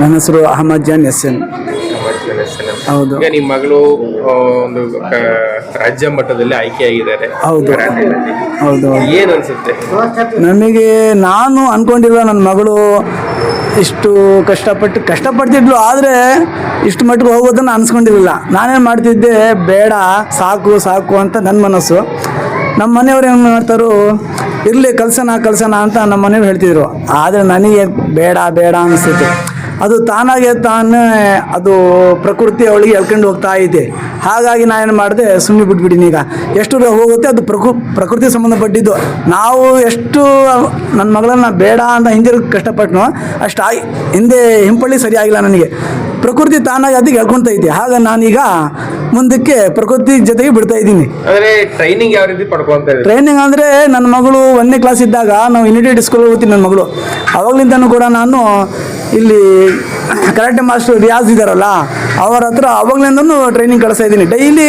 ನನ್ನ ಹೆಸರು Ahmed John S N ಹೌದು. ಈಗ ನಿಮ್ಮ ಮಗಳು ಆ, ಒಂದು ಕ- ರಾಜ್ಯ ಮಟ್ಟದಲ್ಲಿ ಆಯ್ಕೆಯಾಗಿದ್ದಾರೆ ಹೌದು. ಕರಾಟೆಯಲ್ಲಿ. ಹೌದು ಏನು ಅನ್ಸುತ್ತೆ? ನನಗೆ ನಾನು ಅನ್ಕೊಂಡಿಲ್ಲ ನನ್ನ ಮಗಳು ಇಷ್ಟು ಕಷ್ಟಪಟ್ಟು ಕಷ್ಟಪಡ್ತಿದ್ಲು ಆದರೆ ಇಷ್ಟು ಮಟ್ಟಿಗೆ ಹೋಗೋದನ್ನು ಅನ್ಸ್ಕೊಂಡಿರಲಿಲ್ಲ. ನಾನೇನು ಮಾಡ್ತಿದ್ದೆ ಬೇಡ ಸಾಕು ಸಾಕು ಅಂತ ನನ್ನ ಮನಸ್ಸು. ನಮ್ಮ ಮನೆಯವ್ರು ಏನು ಮಾಡ್ತಾರೋ ಇರಲಿ ಕಲ್ಸೋಣ ಕಲ್ಸೋಣ ಅಂತ ನಮ್ಮ ಮನೆಯವ್ರು ಹೇಳ್ತಿದ್ರು. ಆದರೆ ನನಗೆ ಬೇಡ ಬೇಡ ಅನಿಸ್ತೈತೆ ಅದು ತಾನಾಗೆ ತಾನೇ ಅದು ಪ್ರಕೃತಿ ಅವಳಿಗೆ ಎಳ್ಕೊಂಡು ಹೋಗ್ತಾ ಐತೆ ಹಾಗಾಗಿ ನಾನು ಏನು ಮಾಡಿದೆ, ಸುಮ್ಮನೆ ಬಿಟ್ಬಿಟ್ಟಿನಿ ಈಗ. ಎಷ್ಟು ಹೋಗುತ್ತೆ ಅದು ಪ್ರಕೃ, ಪ್ರಕೃತಿ ಸಂಬಂಧಪಟ್ಟಿದ್ದು. ನಾವು ಎಷ್ಟು ನನ್ನ ಮಗಳನ್ನ ಬೇಡ ಅಂತ ಹಿಂದೆ ಕಷ್ಟಪಟ್ಟನು ಅಷ್ಟು ಆಗಿ, ಹಿಂದೆ ಹಿಂಪಳ್ಳಿ ಸರಿಯಾಗಿಲ್ಲ ನನಗೆ. ಪ್ರಕೃತಿ ತಾನಾಗಿ ಅದಕ್ಕೆ ಎಳ್ಕೊಳ್ತಾ ಹಾಗ ಆಗ ನಾನೀಗ ಮುಂದಕ್ಕೆ ಪ್ರಕೃತಿ ಜೊತೆಗೆ ಬಿಡ್ತಾ ಇದ್ದೀನಿ ಅಂದ್ರೆ ಟ್ರೈನಿಂಗ್ ಯಾವ ರೀತಿ ಪಡ್ಕೊಂತ ಇದ್ದಾರೆ? ಟ್ರೈನಿಂಗ್ ಅಂದರೆ ನನ್ನ ಮಗಳು ಒಂದನೇ ಕ್ಲಾಸ್ ಇದ್ದಾಗ ನಾವು ಯುನಿಟೆಡ್ ಸ್ಕೂಲ್ ಹೋಗ್ತೀನಿ ನನ್ನ ಮಗಳು. ಅವಾಗಲಿಂದನೂ ಕೂಡ ನಾನು ಇಲ್ಲಿ ಕರಾಟೆ ಮಾಸ್ಟರ್ ರಿಯಾಜ್ ಇದ್ದಾರಲ್ಲ ಅವರ ಹತ್ರ ಅವಾಗಲಿಂದನೂ ಟ್ರೈನಿಂಗ್ ಕಳಿಸ್ತಾ ಇದ್ದೀನಿ. ಡೈಲಿ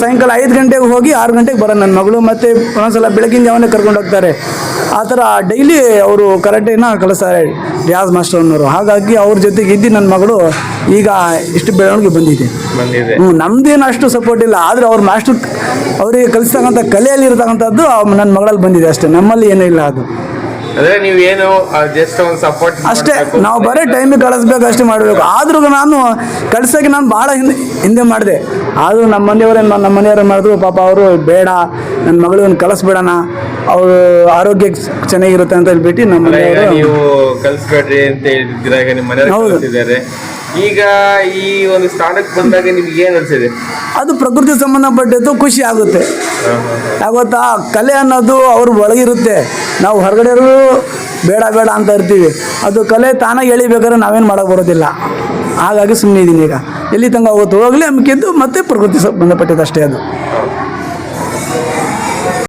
ಸಾಯಂಕಾಲ ಐದು ಗಂಟೆಗೆ ಹೋಗಿ ಆರು ಗಂಟೆಗೆ ಬರೋ ನನ್ನ ಮಗಳು. ಮತ್ತೆ ಒಂದೊಂದ್ಸಲ ಬೆಳಗಿನ ಜಾವನೇ ಕರ್ಕೊಂಡು ಹೋಗ್ತಾರೆ. ಆ ಥರ ಡೈಲಿ ಅವರು ಕರಾಟೆನ ಕಲಿಸ್ತಾರೆ ರಿಯಾಜ್ ಮಾಸ್ಟರ್ ಅನ್ನೋರು ಹಾಗಾಗಿ ಅವ್ರ ಜೊತೆಗೆ ಇದ್ದು ನನ್ನ ಮಗಳು ಈಗ ಇಷ್ಟು ಬೆಳವಣಿಗೆ ಬಂದಿದೆ. ಹ್ಞೂ ನಮ್ದೇನು ಅಷ್ಟು ಸಪೋರ್ಟ್ ಇಲ್ಲ. ಆದರೆ ಅವ್ರ ಮಾಸ್ಟರ್ ಅವರಿಗೆ ಕಲಿಸ್ತಕ್ಕಂಥ ಕಲೆಯಲ್ಲಿ ಇರತಕ್ಕಂಥದ್ದು ನನ್ನ ಮಗಳಲ್ಲಿ ಬಂದಿದೆ ಅಷ್ಟೇ. ನಮ್ಮಲ್ಲಿ ಏನೂ ಇಲ್ಲ ಅದು. ಅಂದ್ರೆ ನೀವು ಏನು ಜಸ್ಟ್ ಒಂದು ಸಪೋರ್ಟ್ ಅಷ್ಟೇ ನಾವು ಬರೀ ಟೈಮಿಗೆ ಕಳಿಸ್ಬೇಕು ಅಷ್ಟೇ ಮಾಡಬೇಕು. ಆದ್ರೂ ನಾನು ಕಳ್ಸೋಕೆ ನಾನು ಭಾಳ ಹಿಂದೆ ಹಿಂದೆ ಮಾಡಿದೆ. ಆದರೂ ನಮ್ಮ ಮನೆಯವರೇ ನಮ್ಮ ಮನೆಯವ್ರು ಮಾಡಿದ್ರು ಪಾಪ ಅವರು ಬೇಡ ನನ್ನ ಮಗಳಿಗೊಂದು ಕಳಿಸ್ಬೇಡಣ ಅವರು ಆರೋಗ್ಯ ಚೆನ್ನಾಗಿರುತ್ತೆ ಅಂತ ಹೇಳ್ಬಿಟ್ಟು ನಮ್ಮ ನೀವು ಕಲ್ಸ್ಬೇಡ್ರಿ ಅಂತ ಹೇಳಿದ್ರೆ ನಿಮ್ಮ ಮನೆಯವರು. ಈಗ ಈ ಒಂದು ಸ್ಥಾನಕ್ಕೆ ಬಂದಾಗ ನಿಮ್ಗೆ ಏನು ಅನ್ಸಿದೆ ಅದು ಪ್ರಕೃತಿ ಸಂಬಂಧಪಟ್ಟಿದ್ದು ಖುಷಿ ಆಗುತ್ತೆ. ಯಾವತ್ತಾ ಕಲೆ ಅನ್ನೋದು ಅವ್ರ ಒಳಗಿರುತ್ತೆ. ನಾವು ಹೊರಗಡೆ ಬೇಡ ಬೇಡ ಅಂತ ಇರ್ತೀವಿ. ಅದು ಕಲೆ ತಾನಾಗಿ ಎಳಿಬೇಕಾದ್ರೆ ನಾವೇನು ಮಾಡೋಕೆ ಬರೋದಿಲ್ಲ. ಹಾಗಾಗಿ ಸುಮ್ಮನೆ ಇದ್ದೀನಿ ಈಗ. ಎಲ್ಲಿ ತಂಗ ಹೋಗುತ್ತೆ ಹೋಗಲಿ ಅಮ್ಮಕ್ಕೆದ್ದು ಮತ್ತೆ ಪ್ರಕೃತಿ ಸಂಬಂಧಪಟ್ಟಿದ್ದು ಅಷ್ಟೇ ಅದು.